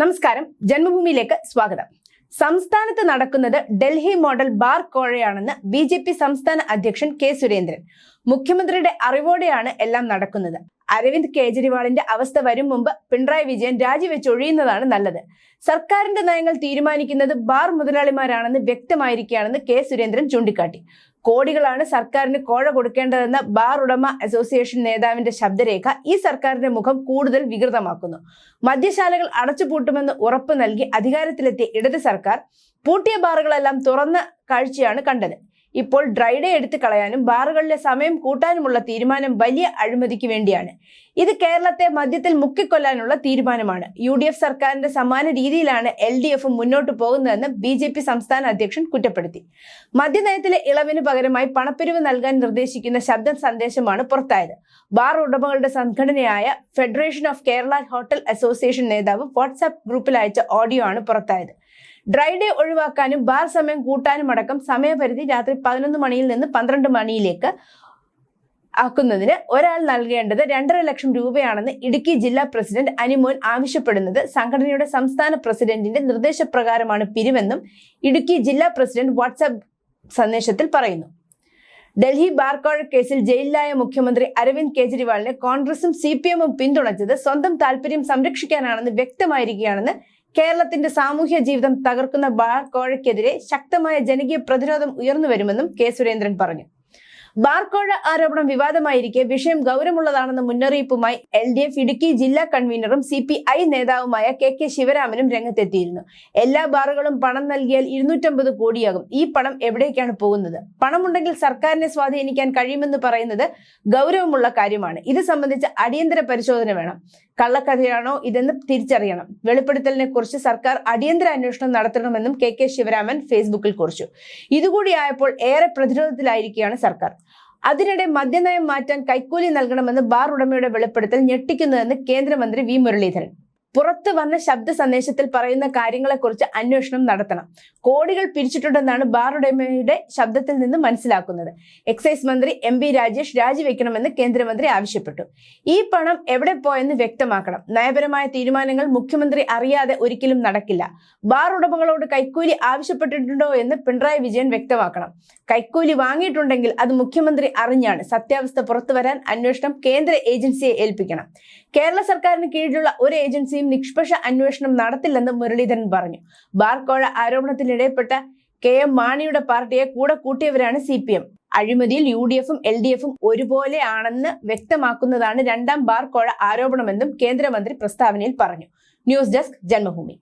നമസ്കാരം. ജന്മഭൂമിയിലേക്ക് സ്വാഗതം. സംസ്ഥാനത്ത് നടക്കുന്നത് ഡൽഹി മോഡൽ ബാർ കോഴയാണെന്ന് ബി ജെ പി സംസ്ഥാന അധ്യക്ഷൻ കെ സുരേന്ദ്രൻ. മുഖ്യമന്ത്രിയുടെ അറിവോടെയാണ് എല്ലാം നടക്കുന്നത്. അരവിന്ദ് കേജ്രിവാളിന്റെ അവസ്ഥ വരും മുമ്പ് പിണറായി വിജയൻ രാജിവെച്ചൊഴിയുന്നതാണ് നല്ലത്. സർക്കാരിന്റെ നയങ്ങൾ തീരുമാനിക്കുന്നത് ബാർ മുതലാളിമാരാണെന്ന് വ്യക്തമായിരിക്കുകയാണെന്ന് കെ സുരേന്ദ്രൻ ചൂണ്ടിക്കാട്ടി. കോടികളാണ് സർക്കാരിന് കോഴ കൊടുക്കേണ്ടതെന്ന ബാർ ഉടമ അസോസിയേഷൻ നേതാവിന്റെ ശബ്ദരേഖ ഈ സർക്കാരിന്റെ മുഖം കൂടുതൽ വികൃതമാക്കുന്നു. മദ്യശാലകൾ അടച്ചുപൂട്ടുമെന്ന് ഉറപ്പ് നൽകി അധികാരത്തിലെത്തിയ ഇടത് സർക്കാർ പൂട്ടിയ ബാറുകളെല്ലാം തുറന്ന കാഴ്ചയാണ് കണ്ടത്. ഇപ്പോൾ ഡ്രൈഡേ എടുത്തു കളയാനും ബാറുകളിലെ സമയം കൂട്ടാനുമുള്ള തീരുമാനം വലിയ അഴിമതിക്ക് വേണ്ടിയാണ്. ഇത് കേരളത്തെ മദ്യത്തിൽ മുക്കിക്കൊല്ലാനുള്ള തീരുമാനമാണ്. യു ഡി എഫ് സർക്കാരിന്റെ സമാന രീതിയിലാണ് എൽ ഡി എഫ് മുന്നോട്ട് പോകുന്നതെന്ന് ബി ജെ പി സംസ്ഥാന അധ്യക്ഷൻ കുറ്റപ്പെടുത്തി. മദ്യനയത്തിലെ ഇളവിന് പകരമായി പണപ്പിരിവ് നൽകാൻ നിർദ്ദേശിക്കുന്ന ശബ്ദ സന്ദേശമാണ് പുറത്തായത്. ബാർ ഉടമകളുടെ സംഘടനയായ federation of Kerala hotel association നേതാവ് വാട്സാപ്പ് ഗ്രൂപ്പിൽ അയച്ച ഓഡിയോ ആണ് പുറത്തായത്. ഡ്രൈ ഡേ ഒഴിവാക്കാനും ബാർ സമയം കൂട്ടാനും അടക്കം സമയപരിധി രാത്രി പതിനൊന്ന് മണിയിൽ നിന്ന് പന്ത്രണ്ട് മണിയിലേക്ക് ആക്കുന്നതിന് ഒരാൾ നൽകേണ്ടത് രണ്ടര ലക്ഷം രൂപയാണെന്ന് ഇടുക്കി ജില്ലാ പ്രസിഡന്റ് അനിമോൻ ആവശ്യപ്പെടുന്നത്. സംഘടനയുടെ സംസ്ഥാന പ്രസിഡന്റിന്റെ നിർദ്ദേശപ്രകാരമാണ് പിരിവെന്നും ഇടുക്കി ജില്ലാ പ്രസിഡന്റ് വാട്സാപ്പ് സന്ദേശത്തിൽ പറയുന്നു. ഡൽഹി ബാർക്കോഴ കേസിൽ ജയിലിലായ മുഖ്യമന്ത്രി അരവിന്ദ് കെജ്രിവാളിനെ കോൺഗ്രസും സി പി എമ്മും പിന്തുണച്ചത് സ്വന്തം താല്പര്യം സംരക്ഷിക്കാനാണെന്ന് വ്യക്തമായിരിക്കുകയാണെന്ന് കേരളത്തിന്റെ സാമൂഹ്യ ജീവിതം തകർക്കുന്ന ബാർ കോഴയ്ക്കെതിരെ ശക്തമായ ജനകീയ പ്രതിരോധം ഉയർന്നു വരുമെന്നും കെ സുരേന്ദ്രൻ പറഞ്ഞു. ബാർക്കോഴ ആരോപണം വിവാദമായിരിക്കെ വിഷയം ഗൗരവമുള്ളതാണെന്ന മുന്നറിയിപ്പുമായി എൽ ഡി എഫ് ഇടുക്കി ജില്ലാ കൺവീനറും സി പി ഐ നേതാവുമായ കെ കെ ശിവരാമനും രംഗത്തെത്തിയിരുന്നു. എല്ലാ ബാറുകളും പണം നൽകിയാൽ ഇരുന്നൂറ്റമ്പത് കോടിയാകും. ഈ പണം എവിടേക്കാണ് പോകുന്നത്? പണമുണ്ടെങ്കിൽ സർക്കാരിനെ സ്വാധീനിക്കാൻ കഴിയുമെന്ന് പറയുന്നത് ഗൗരവമുള്ള കാര്യമാണ്. ഇത് സംബന്ധിച്ച് അടിയന്തര പരിശോധന വേണം. കള്ളക്കഥയാണോ ഇതെന്ന് തിരിച്ചറിയണം. വെളിപ്പെടുത്തലിനെ കുറിച്ച് സർക്കാർ അടിയന്തര അന്വേഷണം നടത്തണമെന്നും കെ കെ ശിവരാമൻ ഫേസ്ബുക്കിൽ കുറിച്ചു. ഇതുകൂടിയായപ്പോൾ ഏറെ പ്രതിരോധത്തിലായിരിക്കുകയാണ് സർക്കാർ. അതിനിടെ മദ്യനയം മാറ്റാൻ കൈക്കൂലി നൽകണമെന്ന് ബാർ ഉടമയുടെ വെളിപ്പെടുത്തൽ ഞെട്ടിക്കുന്നതെന്ന് കേന്ദ്രമന്ത്രി വി മുരളീധരൻ. പുറത്തു വന്ന ശബ്ദ സന്ദേശത്തിൽ പറയുന്ന കാര്യങ്ങളെക്കുറിച്ച് അന്വേഷണം നടത്തണം. കോടികൾ പിരിച്ചിട്ടുണ്ടെന്നാണ് ബാർ ഉടമയുടെ ശബ്ദത്തിൽ നിന്ന് മനസ്സിലാക്കുന്നത്. എക്സൈസ് മന്ത്രി എം ബി രാജേഷ് രാജിവെക്കണമെന്ന് കേന്ദ്രമന്ത്രി ആവശ്യപ്പെട്ടു. ഈ പണം എവിടെ പോയെന്ന് വ്യക്തമാക്കണം. നയപരമായ തീരുമാനങ്ങൾ മുഖ്യമന്ത്രി അറിയാതെ ഒരിക്കലും നടക്കില്ല. ബാർ ഉടമകളോട് കൈക്കൂലി ആവശ്യപ്പെട്ടിട്ടുണ്ടോ എന്ന് പിണറായി വിജയൻ വ്യക്തമാക്കണം. കൈക്കൂലി വാങ്ങിയിട്ടുണ്ടെങ്കിൽ അത് മുഖ്യമന്ത്രി അറിഞ്ഞാണ്. സത്യാവസ്ഥ പുറത്തുവരാൻ അന്വേഷണം കേന്ദ്ര ഏജൻസിയെ ഏൽപ്പിക്കണം. കേരള സർക്കാരിന് കീഴിലുള്ള ഒരു ഏജൻസിയും നിഷ്പക്ഷ അന്വേഷണം നടത്തില്ലെന്ന് മുരളീധരൻ പറഞ്ഞു. ബാർക്കോഴ ആരോപണത്തിൽ ആരോപണത്തിനിടയിൽപ്പെട്ട കെ എം മാണിയുടെ പാർട്ടിയെ കൂടെ കൂട്ടിയവരാണ് സി പി എം. അഴിമതിയിൽ യു ഡി എഫും എൽ ഡി എഫും ഒരുപോലെയാണെന്ന് വ്യക്തമാക്കുന്നതാണ് രണ്ടാം ബാർക്കോഴ ആരോപണമെന്നും കേന്ദ്രമന്ത്രി പ്രസ്താവനയിൽ പറഞ്ഞു. News desk Janmabhumi.